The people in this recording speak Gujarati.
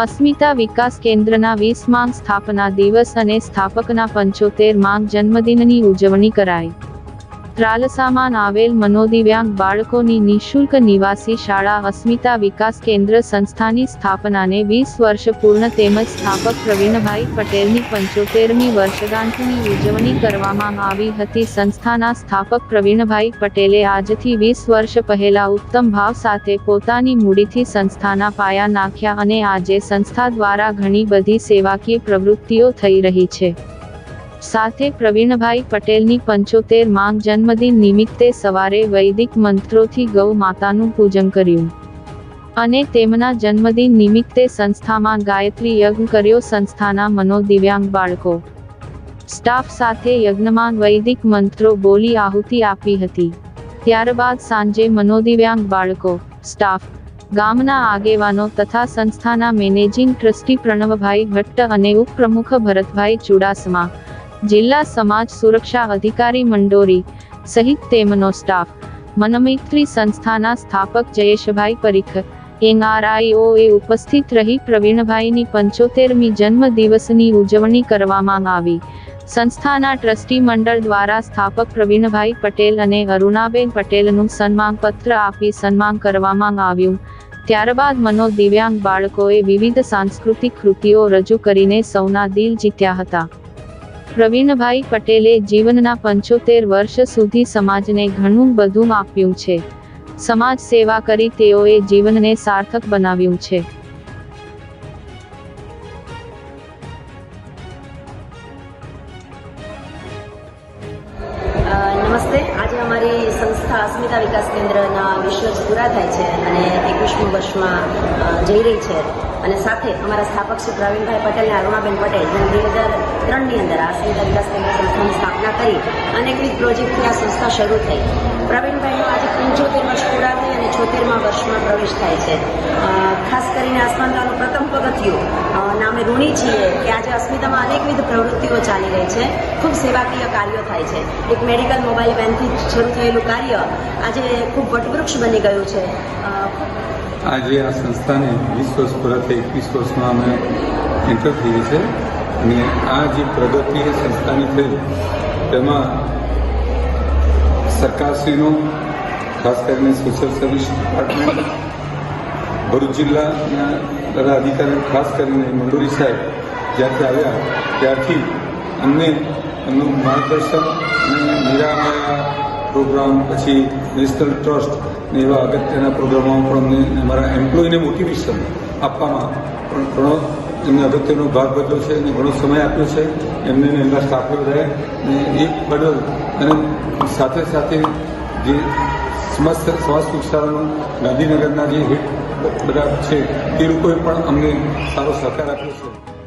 અસ્મિતા વિકાસ કેન્દ્રના વીસ માંગ સ્થાપના દિવસ અને સ્થાપકના પંચોતેર માંગ જન્મદિનની ઉજવણી કરાઈ. ત્રાલસામાં આવેલ મનોદિવ્યાંગ બાળકોની નિઃશુલ્ક નિવાસી શાળા અસ્મિતા વિકાસ કેન્દ્ર સંસ્થાની સ્થાપનાને વીસ વર્ષ પૂર્ણ તેમજ સ્થાપક પ્રવીણભાઈ પટેલની પંચોતેરમી વર્ષગાંઠની ઉજવણી કરવામાં આવી હતી. સંસ્થાના સ્થાપક પ્રવીણભાઈ પટેલે આજથી વીસ વર્ષ પહેલા ઉત્તમ ભાવ સાથે પોતાની મૂડીથી સંસ્થાના પાયા નાખ્યા અને આજે સંસ્થા દ્વારા ઘણી બધી સેવાકીય પ્રવૃત્તિઓ થઈ રહી છે. સાથે પ્રવીણભાઈ પટેલની પંચોતેરમાં જન્મદિન નિમિત્તે સવારે વૈદિક મંત્રોથી ગૌ માતાનું પૂજન કર્યું. અને તેમના જન્મદિન નિમિત્તે સંસ્થામાં ગાયત્રી યજ્ઞ કર્યો સંસ્થાના મનોદિવ્યાંગ બાળકો. સ્ટાફ સાથે યજ્ઞમાં વૈદિક મંત્રો બોલી આહુતિ આપી હતી. ત્યારબાદ સાંજે મનોદિવ્યાંગ બાળકો, સ્ટાફ, ગામના આગેવાનો તથા સંસ્થાના મેનેજિંગ ટ્રસ્ટી પ્રણવભાઈ ભટ્ટ અને ઉપપ્રમુખ ભરતભાઈ ચુડાસમા જિલ્લા સમાજ સુરક્ષા અધિકારી મંડોરી સહિત તેમનો સ્ટાફ, મનમૈત્રી સંસ્થાના સ્થાપક જયેશભાઈ પરીખ એનઆરઆઈઓએ ઉપસ્થિત રહી પ્રવીણભાઈની પંચોતેરમી જન્મ દિવસની ઉજવણી કરવામાં આવી. સંસ્થાના ટ્રસ્ટી મંડળ દ્વારા સ્થાપક પ્રવીણભાઈ પટેલ અને અરુણાબેન પટેલનું સન્માન પત્ર આપી સન્માન કરવામાં આવ્યું. ત્યારબાદ મનોદિવ્યાંગ બાળકોએ વિવિધ સાંસ્કૃતિક કૃતિઓ રજૂ કરીને સૌના દિલ જીત્યા હતા. પ્રવીણભાઈ પટેલે જીવનના પંચોતેર વર્ષ સુધી સમાજને ઘણું બધું આપ્યું છે. સમાજ સેવા કરી તેઓએ જીવનને સાર્થક બનાવ્યું છે. નમસ્તે. આજે અમારી સંસ્થા અસ્મિતા વિકાસ કેન્દ્રના વીસ વર્ષ પૂરા થાય છે અને એકવીસમી વર્ષમાં જઈ રહી છે. અને સાથે અમારા સ્થાપક શ્રી પ્રવીણભાઈ પટેલ અને અરુણાબેન પટેલ જેમ બે હજાર ત્રણની અંદર આ અસ્મિતા વિકાસ કેન્દ્ર સંસ્થાની સ્થાપના કરી અનેકવિધ પ્રોજેક્ટથી આ સંસ્થા શરૂ થઈ. પ્રવીણભાઈનો આજે પંચોતેર વર્ષ પૂરા થઈ અને છોતેરમા વર્ષમાં પ્રવેશ થાય છે. ખાસ કરીને અસ્મિતાનું પ્રથમ પગથિયું નામે ઋણી છીએ કે આજે અસ્મિતામાં અનેકવિધ પ્રવૃત્તિઓ ચાલી રહી છે. ખૂબ સેવાકીય કાર્યો થાય છે. એક મેડિકલ મોબાઈલ વેનથી શરૂ થયેલું કાર્ય આજે ખૂબ વટવૃક્ષ બની ગયું છે. આજે આ સંસ્થાને વીસ વર્ષ પૂરા એકવીસ વર્ષમાં અમે એન્ટર થઈએ છે. અને આ જે પ્રગતિ સંસ્થાની થઈ તેમાં સરકારશ્રીનો, ખાસ કરીને સોશિયલ સર્વિસ ડિપાર્ટમેન્ટ ભરૂચ જિલ્લાના બધા અધિકારીઓ, ખાસ કરીને મંડોરી સાહેબ જ્યાંથી આવ્યા, ત્યારથી અમને એમનું માર્ગદર્શન અને નિરામયા પ્રોગ્રામ પછી નેશનલ ટ્રસ્ટ ને એવા અગત્યના પ્રોગ્રામોમાં પણ અમને અમારા એમ્પ્લોયને મોટિવેશન આપવામાં પણ ઘણો એમને અગત્યનો ભાગ ભજવ્યો છે અને ઘણો સમય આપ્યો છે. એમને એમના સ્ટાફે રહે અને એ બદલ અને સાથે સાથે જે સમસ્ત સ્વાસ્થ્ય સુરક્ષાનું ગાંધીનગરના જે હિટ બધા છે તે લોકોએ પણ અમને સારો સહકાર આપ્યો છે.